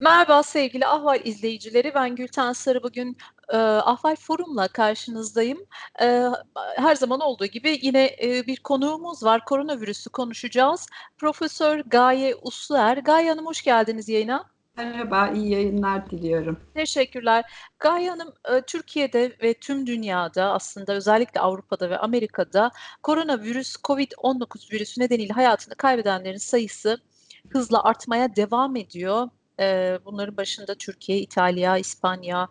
Merhaba sevgili Ahval izleyicileri. Ben Gülten Sarı. Bugün, eee, Ahval Forum'la karşınızdayım. Eee, her zaman olduğu gibi yine, eee, bir konuğumuz var. Koronavirüsü konuşacağız. Profesör Gaye Usluer. Gaye Hanım hoş geldiniz yayına. Merhaba, iyi yayınlar diliyorum. Teşekkürler. Gaye Hanım, eee, Türkiye'de ve tüm dünyada aslında özellikle Avrupa'da ve Amerika'da koronavirüs, COVID-19 virüsü nedeniyle hayatını kaybedenlerin sayısı hızla artmaya devam ediyor. Eee, bunların başında Türkiye, İtalya, İspanya,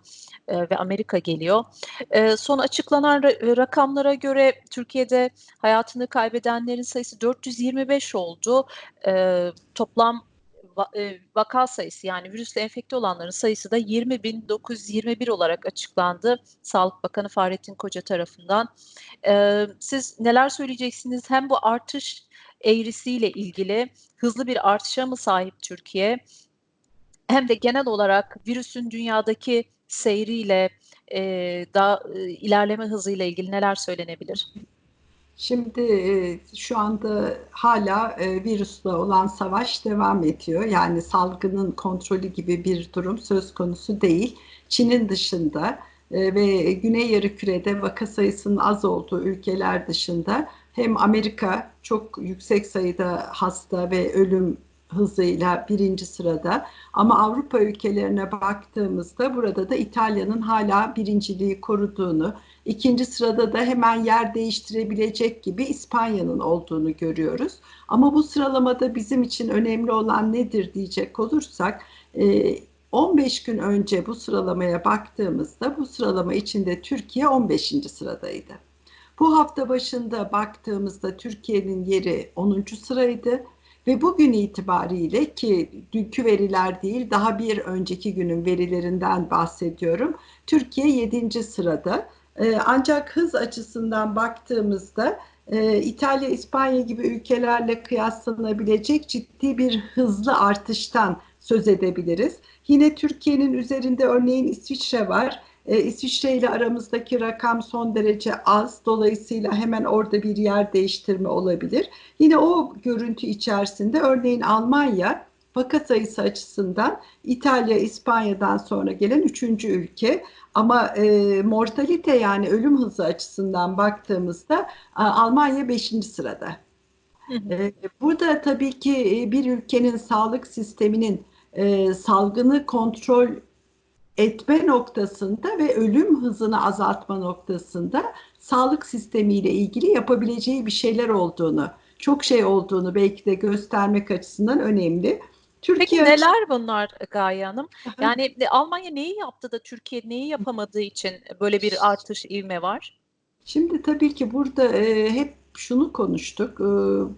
eee, ve Amerika geliyor. Eee, son açıklanan ra rakamlara göre Türkiye'de hayatını kaybedenlerin sayısı 425 oldu. Eee, toplam vaka sayısı yani virüsle enfekte olanların sayısı da 20.921 olarak açıklandı Sağlık Bakanı Fahrettin Koca tarafından. Eee, siz neler söyleyeceksiniz? Hem bu artış eğrisiyle ilgili hızlı bir artışa mı sahip Türkiye? Hem de genel olarak virüsün dünyadaki seyriyle, eee, daha, ııı, ilerleme hızıyla ilgili neler söylenebilir? Şimdi, eee, şu anda hâlâ, eee, virüsle olan savaş devam ediyor. Yani salgının kontrolü gibi bir durum söz konusu değil. Çin'in dışında, eee, ve Güney Yarımküre'de vaka sayısının az olduğu ülkeler dışında hem Amerika çok yüksek sayıda hasta ve ölüm hızıyla 1. sırada ama Avrupa ülkelerine baktığımızda burada da İtalya'nın hâlâ birinciliği koruduğunu, 2. sırada da hemen yer değiştirebilecek gibi İspanya'nın olduğunu görüyoruz. Ama bu sıralamada bizim için önemli olan nedir diyecek olursak, eee, 15 gün önce bu sıralamaya baktığımızda bu sıralama içinde Türkiye 15. sıradaydı. Bu hafta başında baktığımızda Türkiye'nin yeri 10. sıraydı ve bugün itibariyle ki dünkü veriler değil daha bir önceki günün verilerinden bahsediyorum. Türkiye 7. sırada. Eee, ancak hız açısından baktığımızda, eee, İtalya, İspanya gibi ülkelerle kıyaslanabilecek ciddi bir hızlı artıştan söz edebiliriz. Yine Türkiye'nin üzerinde örneğin İsviçre var. Eee, İsviçre ile aramızdaki rakam son derece az. Dolayısıyla hemen orada bir yer değiştirme olabilir. Yine o görüntü içerisinde örneğin Almanya vaka sayısı açısından İtalya, İspanya'dan sonra gelen 3. ülke ama, eee, mortalite yani ölüm hızı açısından baktığımızda Almanya 5. sırada. Eee, burada tabii ki, eee, bir ülkenin sağlık sisteminin, eee, salgını kontrol etme noktasında ve ölüm hızını azaltma noktasında sağlık sistemiyle ilgili yapabileceği bir şeyler olduğunu, çok şey olduğunu belki de göstermek açısından önemli. Peki Türkiye açı neler bunlar Gaye Hanım? Yani de Almanya neyi yaptı da Türkiye neyi yapamadığı için böyle bir artış, ivme var? Şimdi tabii ki burada, eee, hep şunu konuştuk. Iıı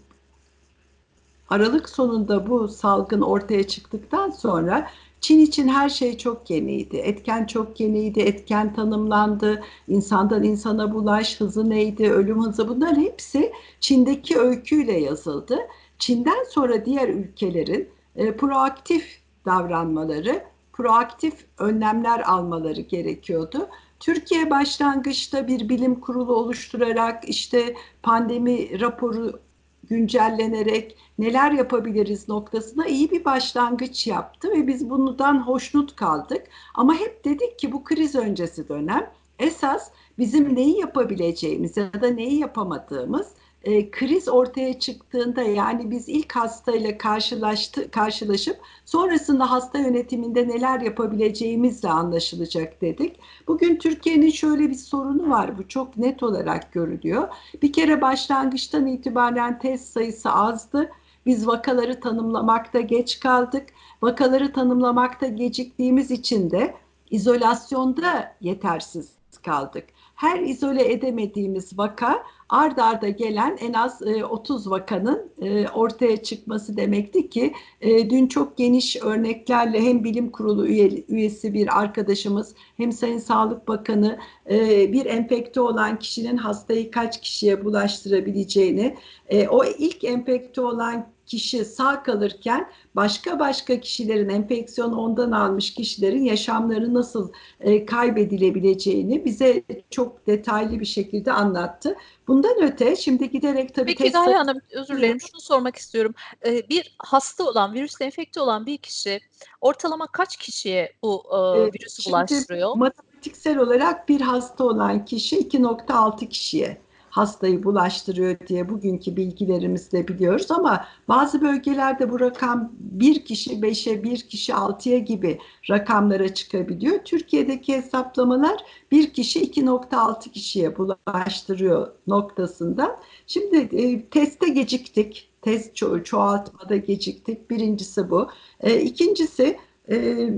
aralık sonunda bu salgın ortaya çıktıktan sonra Çin için her şey çok yeniydi. Etken çok yeniydi, etken tanımlandı, insandan insana bulaş hızı neydi, ölüm hızı bunların hepsi Çin'deki öyküyle yazıldı. Çin'den sonra diğer ülkelerin, eee, proaktif davranmaları, proaktif önlemler almaları gerekiyordu. Türkiye başlangıçta bir bilim kurulu oluşturarak, işte, pandemi raporu güncellenerek neler yapabiliriz noktasına iyi bir başlangıç yaptı ve biz bundan hoşnut kaldık. Ama hep dedik ki bu kriz öncesi dönem. Esas bizim neyi yapabileceğimiz ya da neyi yapamadığımız, eee, kriz ortaya çıktığında yani biz ilk hastayla karşılaştı karşılaşıp sonrasında hasta yönetiminde neler yapabileceğimizle anlaşılacak dedik. Bugün Türkiye'nin şöyle bir sorunu var, bu çok net olarak görülüyor. Bir kere başlangıçtan itibaren test sayısı azdı. Biz vakaları tanımlamakta geç kaldık. Vakaları tanımlamakta geciktiğimiz için de izolasyonda yetersiz kaldık. Her izole edemediğimiz vaka art arda gelen en az, eee, 30 vakanın, eee, ortaya çıkması demekti ki, eee, dün çok geniş örneklerle hem bilim kurulu üye üyesi bir arkadaşımız hem Sayın Sağlık Bakanı, eee, bir enfekte olan kişinin hastayı kaç kişiye bulaştırabileceğini, eee, o ilk enfekte olan kişi sağ kalırken başka başka kişilerin enfeksiyon ondan almış kişilerin yaşamları nasıl e, kaybedilebileceğini bize çok detaylı bir şekilde anlattı. Bundan öte şimdi giderek tabii Peki Gaye Hanım özür dilerim şunu sormak istiyorum. Ee, bir hasta olan, virüsle enfekte olan bir kişi ortalama kaç kişiye bu e, virüsü şimdi bulaştırıyor? Matematiksel olarak bir hasta olan kişi 2.6 kişiye hastayı bulaştırıyor diye bugünkü bilgilerimizle biliyoruz ama bazı bölgelerde bu rakam bir kişi 5'e bir kişi 6'ya gibi rakamlara çıkabiliyor. Türkiye'deki hesaplamalar bir kişi 2.6 kişiye bulaştırıyor noktasında. Şimdi e, teste geciktik. Test ço çoğaltmada geciktik. Birincisi bu. E, ikincisi e,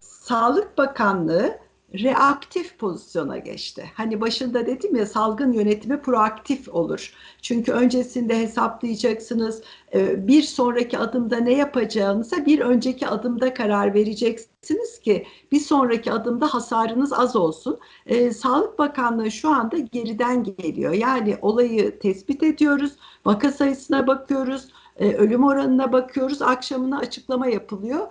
Sağlık Bakanlığı reaktif pozisyona geçti. Hani başında dedim ya salgın yönetimi proaktif olur. Çünkü öncesinde hesaplayacaksınız. E, bir sonraki adımda ne yapacağınıza bir önceki adımda karar vereceksiniz ki bir sonraki adımda hasarınız az olsun. Ee, Sağlık Bakanlığı şu anda geriden geliyor. Yani olayı tespit ediyoruz, vaka sayısına bakıyoruz, e, ölüm oranına bakıyoruz, akşamına açıklama yapılıyor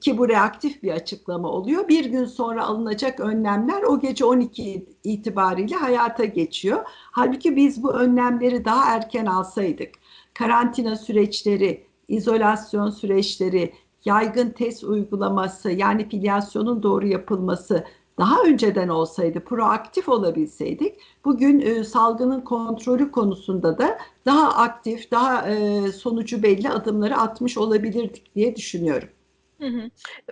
ki bu reaktif bir açıklama oluyor. Bir gün sonra alınacak önlemler o gece 12 itibariyle hayata geçiyor. Halbuki biz bu önlemleri daha erken alsaydık, karantina süreçleri, izolasyon süreçleri, yaygın test uygulaması yani filyasyonun doğru yapılması daha önceden olsaydı, proaktif olabilseydik bugün e, salgının kontrolü konusunda da daha aktif, daha e, sonucu belli adımları atmış olabilirdik diye düşünüyorum.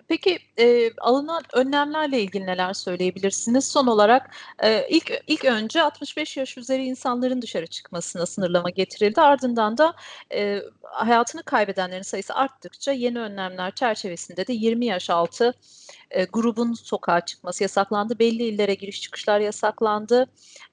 Peki, eee, alınan önlemlerle ilgili neler söyleyebilirsiniz? Son olarak, eee, ilk ilk önce 65 yaş üzeri insanların dışarı çıkmasına sınırlama getirildi. Ardından da, eee, hayatını kaybedenlerin sayısı arttıkça yeni önlemler çerçevesinde de 20 yaş altı, eee, grubun sokağa çıkması yasaklandı. Belli illere giriş çıkışlar yasaklandı.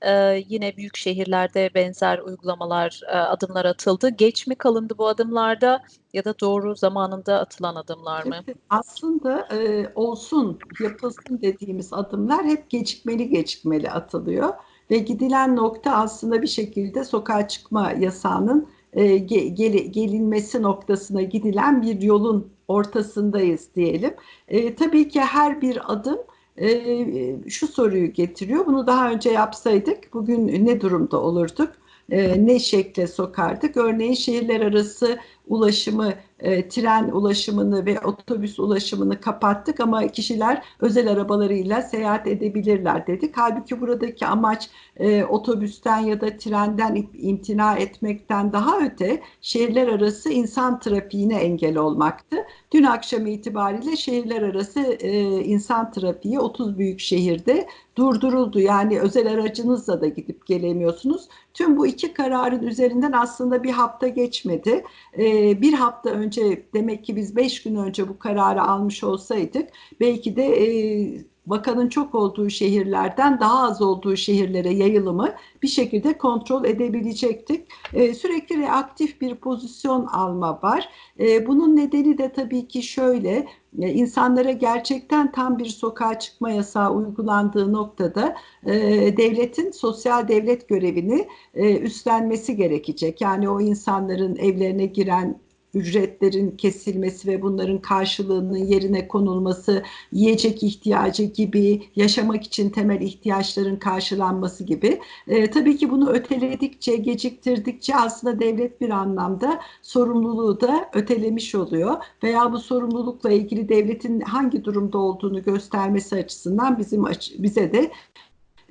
Eee, yine büyük şehirlerde benzer uygulamalar, eee, adımlar atıldı. Geç mi kalındı bu adımlarda ya da doğru zamanında atılan adımlar mı? Aslında e, olsun, yapılsın dediğimiz adımlar hep gecikmeli gecikmeli atılıyor ve gidilen nokta aslında bir şekilde sokağa çıkma yasağının e, gel, gelinmesi noktasına gidilen bir yolun ortasındayız diyelim. E, tabii ki her bir adım e, şu soruyu getiriyor. Bunu daha önce yapsaydık bugün ne durumda olurduk? E, ne şekle sokardık? Örneğin şehirler arası ulaşımı, e, tren ulaşımını ve otobüs ulaşımını kapattık ama kişiler özel arabalarıyla seyahat edebilirler dedik. Halbuki buradaki amaç e, otobüsten ya da trenden imtina etmekten daha öte şehirler arası insan trafiğine engel olmaktı. Dün akşam itibariyle şehirler arası e, insan trafiği 30 büyük şehirde durduruldu. Yani özel aracınızla da gidip gelemiyorsunuz. Tüm bu iki kararın üzerinden aslında bir hafta geçmedi. Ee, bir hafta önce demek ki biz beş gün önce bu kararı almış olsaydık belki de e, vakanın çok olduğu şehirlerden daha az olduğu şehirlere yayılımı bir şekilde kontrol edebilecektik. E, sürekli reaktif bir pozisyon alma var. E, bunun nedeni de tabii ki şöyle, e, insanlara gerçekten tam bir sokağa çıkma yasağı uygulandığı noktada e, devletin sosyal devlet görevini e, üstlenmesi gerekecek. Yani o insanların evlerine giren ücretlerin kesilmesi ve bunların karşılığının yerine konulması, yiyecek ihtiyacı gibi, yaşamak için temel ihtiyaçların karşılanması gibi. E, tabii ki bunu öteledikçe, geciktirdikçe aslında devlet bir anlamda sorumluluğu da ötelemiş oluyor. Veya bu sorumlulukla ilgili devletin hangi durumda olduğunu göstermesi açısından bizim bize de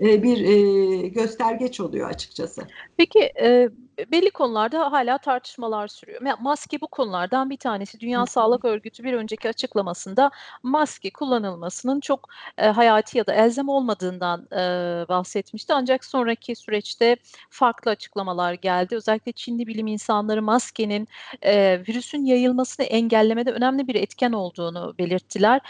e, bir e, göstergeç oluyor açıkçası. Peki e, belli konularda hala tartışmalar sürüyor. Maske bu konulardan bir tanesi. Dünya Sağlık Örgütü bir önceki açıklamasında maske kullanılmasının çok e, hayati ya da elzem olmadığından e, bahsetmişti. Ancak sonraki süreçte farklı açıklamalar geldi. Özellikle Çinli bilim insanları maskenin e, virüsün yayılmasını engellemede önemli bir etken olduğunu belirttiler.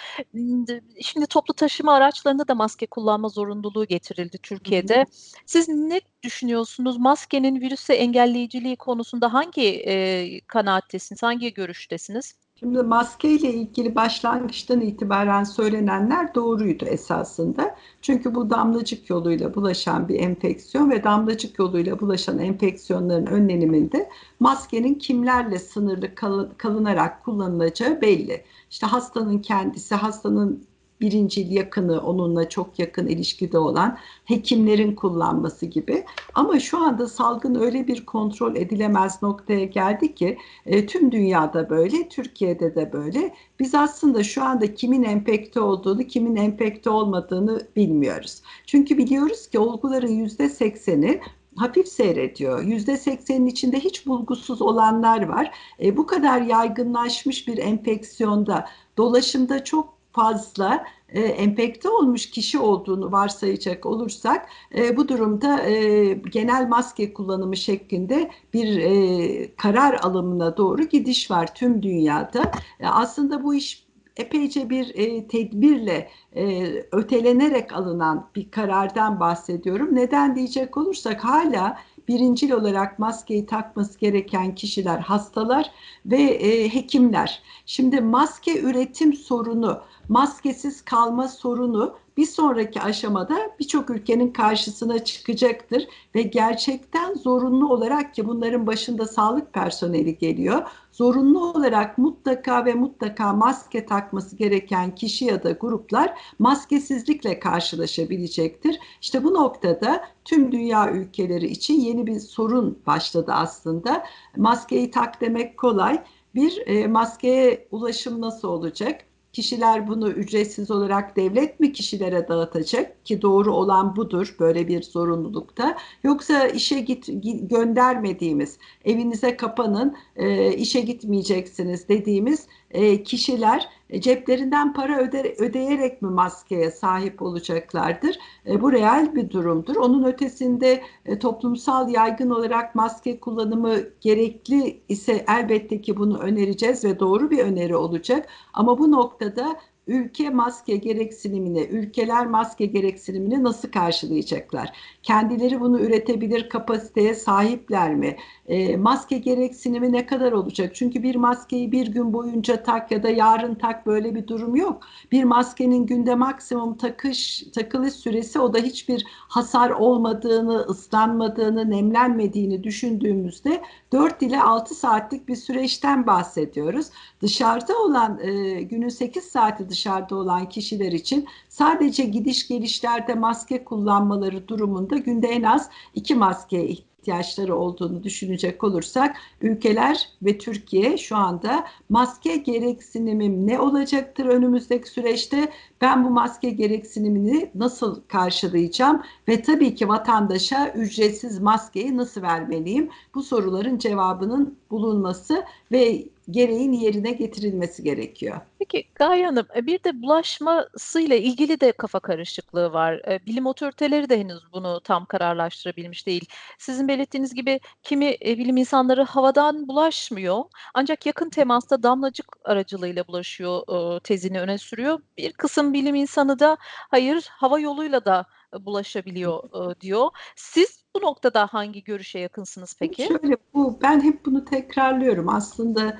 Şimdi toplu taşıma araçlarında da maske kullanma zorunluluğu getirildi Türkiye'de. Siz ne düşünüyorsunuz? Maskenin virüse engelleyiciliği konusunda hangi e, kanaattesiniz, hangi görüştesiniz? Şimdi maske ile ilgili başlangıçtan itibaren söylenenler doğruydu esasında. Çünkü bu damlacık yoluyla bulaşan bir enfeksiyon ve damlacık yoluyla bulaşan enfeksiyonların önleniminde maskenin kimlerle sınırlı kalınarak kullanılacağı belli. İşte hastanın kendisi, hastanın birincil yakını onunla çok yakın ilişkide olan hekimlerin kullanması gibi. Ama şu anda salgın öyle bir kontrol edilemez noktaya geldi ki e, tüm dünyada böyle, Türkiye'de de böyle. Biz aslında şu anda kimin enfekte olduğunu, kimin enfekte olmadığını bilmiyoruz. Çünkü biliyoruz ki olguların yüzde sekseni hafif seyrediyor. Yüzde seksenin içinde hiç bulgusuz olanlar var. E, bu kadar yaygınlaşmış bir enfeksiyonda dolaşımda çok fazla e, enfekte olmuş kişi olduğunu varsayacak olursak e, bu durumda e, genel maske kullanımı şeklinde bir e, karar alımına doğru gidiş var tüm dünyada. E, aslında bu iş epeyce bir e, tedbirle e, ötelenerek alınan bir karardan bahsediyorum. Neden diyecek olursak hala birincil olarak maskeyi takması gereken kişiler hastalar ve e, hekimler. Şimdi maske üretim sorunu maskesiz kalma sorunu bir sonraki aşamada birçok ülkenin karşısına çıkacaktır ve gerçekten zorunlu olarak ki bunların başında sağlık personeli geliyor. Zorunlu olarak mutlaka ve mutlaka maske takması gereken kişi ya da gruplar maskesizlikle karşılaşabilecektir. İşte bu noktada tüm dünya ülkeleri için yeni bir sorun başladı aslında. Maskeyi tak demek kolay. Bir e, maskeye ulaşım nasıl olacak? Kişiler bunu ücretsiz olarak devlet mi kişilere dağıtacak ki doğru olan budur böyle bir zorunlulukta. Yoksa işe git göndermediğimiz evinize kapanın e, işe gitmeyeceksiniz dediğimiz e, kişiler e, ceplerinden para öde, ödeyerek mi maskeye sahip olacaklardır? E, bu real bir durumdur. Onun ötesinde e, toplumsal yaygın olarak maske kullanımı gerekli ise elbette ki bunu önereceğiz ve doğru bir öneri olacak. Ama bu noktada ülke maske gereksinimini, ülkeler maske gereksinimini nasıl karşılayacaklar? Kendileri bunu üretebilir kapasiteye sahipler mi? E, maske gereksinimi ne kadar olacak? Çünkü bir maskeyi bir gün boyunca tak ya da yarın tak böyle bir durum yok. Bir maskenin günde maksimum takış takılış süresi o da hiçbir hasar olmadığını, ıslanmadığını, nemlenmediğini düşündüğümüzde 4 ile 6 saatlik bir süreçten bahsediyoruz. Dışarıda olan e, günün 8 saati dışarıda olan kişiler için sadece gidiş gelişlerde maske kullanmaları durumunda günde en az 2 maskeye ihtiyaç ihtiyaçları olduğunu düşünecek olursak ülkeler ve Türkiye şu anda maske gereksinimim ne olacaktır önümüzdeki süreçte ben bu maske gereksinimini nasıl karşılayacağım ve tabii ki vatandaşa ücretsiz maskeyi nasıl vermeliyim? Bu soruların cevabının bulunması ve gereğin yerine getirilmesi gerekiyor. Peki Gaye Hanım e, bir de bulaşmasıyla ilgili de kafa karışıklığı var. E, bilim otoriteleri de henüz bunu tam kararlaştırabilmiş değil. Sizin belirttiğiniz gibi kimi e, bilim insanları havadan bulaşmıyor ancak yakın temasta damlacık aracılığıyla bulaşıyor tezini öne sürüyor. Bir kısım bilim insanı da hayır hava yoluyla da bulaşabiliyor diyor. Siz bu noktada hangi görüşe yakınsınız peki? Şöyle bu ben hep bunu tekrarlıyorum. Aslında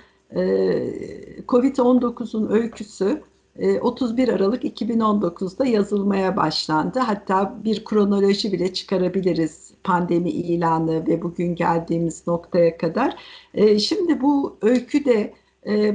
Covid-19'un öyküsü 31 Aralık 2019'da yazılmaya başlandı. Hatta bir kronoloji bile çıkarabiliriz pandemi ilanı ve bugün geldiğimiz noktaya kadar. Şimdi bu öyküde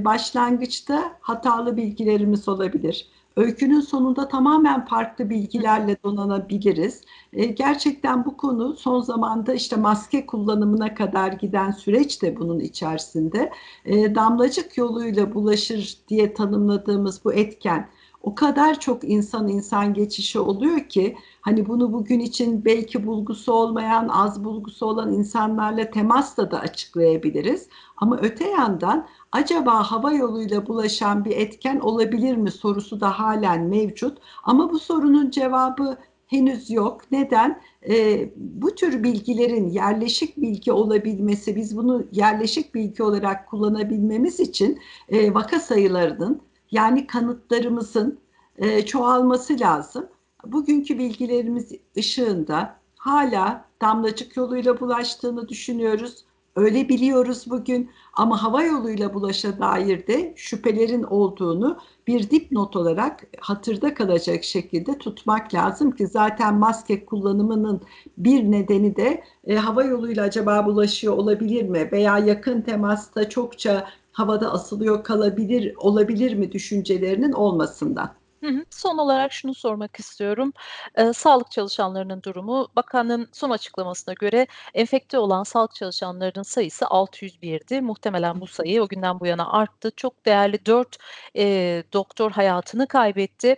başlangıçta hatalı bilgilerimiz olabilir öykünün sonunda tamamen farklı bilgilerle donanabiliriz. E, gerçekten bu konu son zamanda işte maske kullanımına kadar giden süreç de bunun içerisinde. E, damlacık yoluyla bulaşır diye tanımladığımız bu etken o kadar çok insan insan geçişi oluyor ki hani bunu bugün için belki bulgusu olmayan, az bulgusu olan insanlarla temasla da açıklayabiliriz. Ama öte yandan acaba hava yoluyla bulaşan bir etken olabilir mi sorusu da halen mevcut. Ama bu sorunun cevabı henüz yok. Neden? E, bu tür bilgilerin yerleşik bilgi olabilmesi, biz bunu yerleşik bilgi olarak kullanabilmemiz için e, vaka sayılarının yani kanıtlarımızın e, çoğalması lazım. Bugünkü bilgilerimiz ışığında hala damlacık yoluyla bulaştığını düşünüyoruz. Öyle biliyoruz bugün ama hava yoluyla bulaşa dair de şüphelerin olduğunu bir dipnot olarak hatırda kalacak şekilde tutmak lazım ki zaten maske kullanımının bir nedeni de e, hava yoluyla acaba bulaşıyor olabilir mi veya yakın temasta çokça havada asılıyor kalabilir olabilir mi düşüncelerinin olmasından. Son olarak şunu sormak istiyorum. Eee, sağlık çalışanlarının durumu, bakanlığın son açıklamasına göre enfekte olan sağlık çalışanlarının sayısı 601'di. Muhtemelen bu sayı o günden bu yana arttı. Çok değerli 4 eee, doktor hayatını kaybetti.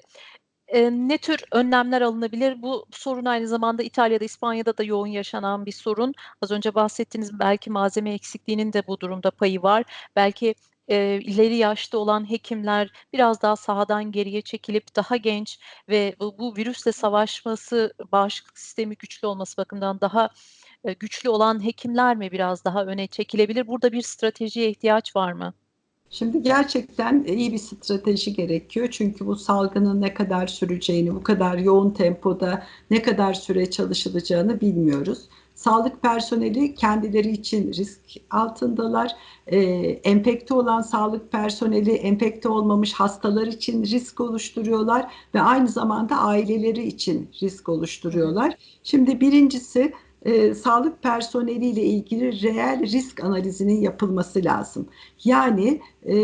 Eee, ne tür önlemler alınabilir? Bu sorun aynı zamanda İtalya'da, İspanya'da da yoğun yaşanan bir sorun. Az önce bahsettiğiniz belki malzeme eksikliğinin de bu durumda payı var. Belki, eee, ileri yaşta olan hekimler biraz daha sahadan geriye çekilip daha genç ve bu bu virüsle savaşması, bağışıklık sistemi güçlü olması bakımından daha, eee, güçlü olan hekimler mi biraz daha öne çekilebilir? Burada bir stratejiye ihtiyaç var mı? Şimdi gerçekten iyi bir strateji gerekiyor. Çünkü bu salgının ne kadar süreceğini, bu kadar yoğun tempoda ne kadar süre çalışılacağını bilmiyoruz. Sağlık personeli kendileri için risk altındalar. Ee, enfekte olan sağlık personeli enfekte olmamış hastalar için risk oluşturuyorlar ve aynı zamanda aileleri için risk oluşturuyorlar. Şimdi birincisi e, sağlık personeliyle ilgili reel risk analizinin yapılması lazım. Yani e,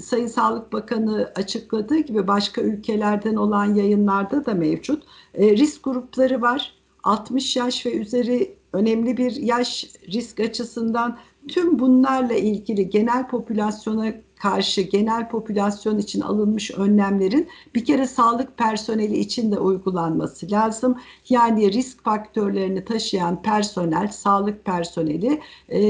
Sayın Sağlık Bakanı açıkladığı gibi başka ülkelerden olan yayınlarda da mevcut. E, risk grupları var. 60 yaş ve üzeri önemli bir yaş risk açısından tüm bunlarla ilgili genel popülasyona karşı genel popülasyon için alınmış önlemlerin bir kere sağlık personeli için de uygulanması lazım. Yani risk faktörlerini taşıyan personel, sağlık personeli e,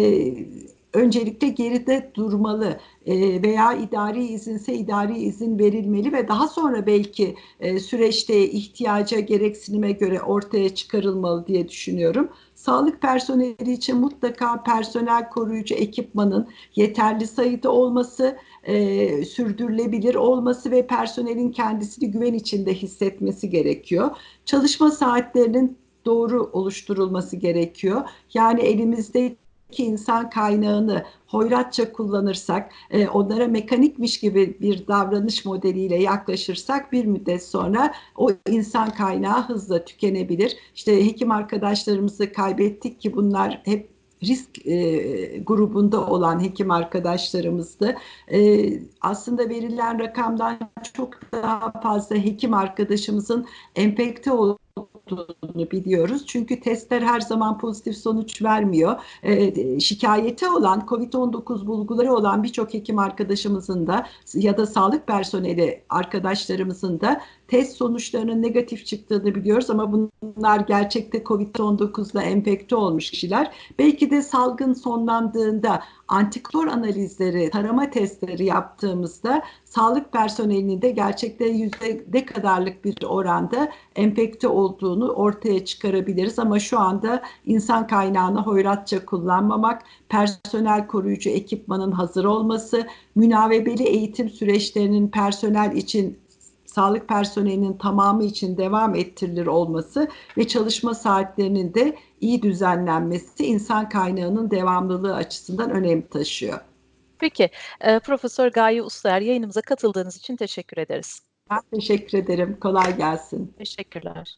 öncelikle geride durmalı e, veya idari izinse idari izin verilmeli ve daha sonra belki e, süreçte ihtiyaca gereksinime göre ortaya çıkarılmalı diye düşünüyorum. Sağlık personeli için mutlaka personel koruyucu ekipmanın yeterli sayıda olması, e, sürdürülebilir olması ve personelin kendisini güven içinde hissetmesi gerekiyor. Çalışma saatlerinin doğru oluşturulması gerekiyor. Yani elimizde insan kaynağını hoyratça kullanırsak, e, onlara mekanikmiş gibi bir davranış modeliyle yaklaşırsak bir müddet sonra o insan kaynağı hızla tükenebilir. İşte hekim arkadaşlarımızı kaybettik ki bunlar hep risk e, grubunda olan hekim arkadaşlarımızdı. E, aslında verilen rakamdan çok daha fazla hekim arkadaşımızın enfekte olduğu olduğunu biliyoruz. Çünkü testler her zaman pozitif sonuç vermiyor. E, şikayeti olan, COVID-19 bulguları olan birçok hekim arkadaşımızın da ya da sağlık personeli arkadaşlarımızın da test sonuçlarının negatif çıktığını biliyoruz ama bunlar gerçekte COVID-19 ile enfekte olmuş kişiler. Belki de salgın sonlandığında antikor analizleri, tarama testleri yaptığımızda sağlık personelinin de gerçekte yüzde kadarlık bir oranda enfekte olduğunu ortaya çıkarabiliriz. Ama şu anda insan kaynağını hoyratça kullanmamak, personel koruyucu ekipmanın hazır olması, münavebeli eğitim süreçlerinin personel için sağlık personelinin tamamı için devam ettirilir olması ve çalışma saatlerinin de iyi düzenlenmesi insan kaynağının devamlılığı açısından önem taşıyor. Peki, eee, Profesör Gaye Ustaer yayınımıza katıldığınız için teşekkür ederiz. Ben teşekkür ederim. Kolay gelsin. Teşekkürler.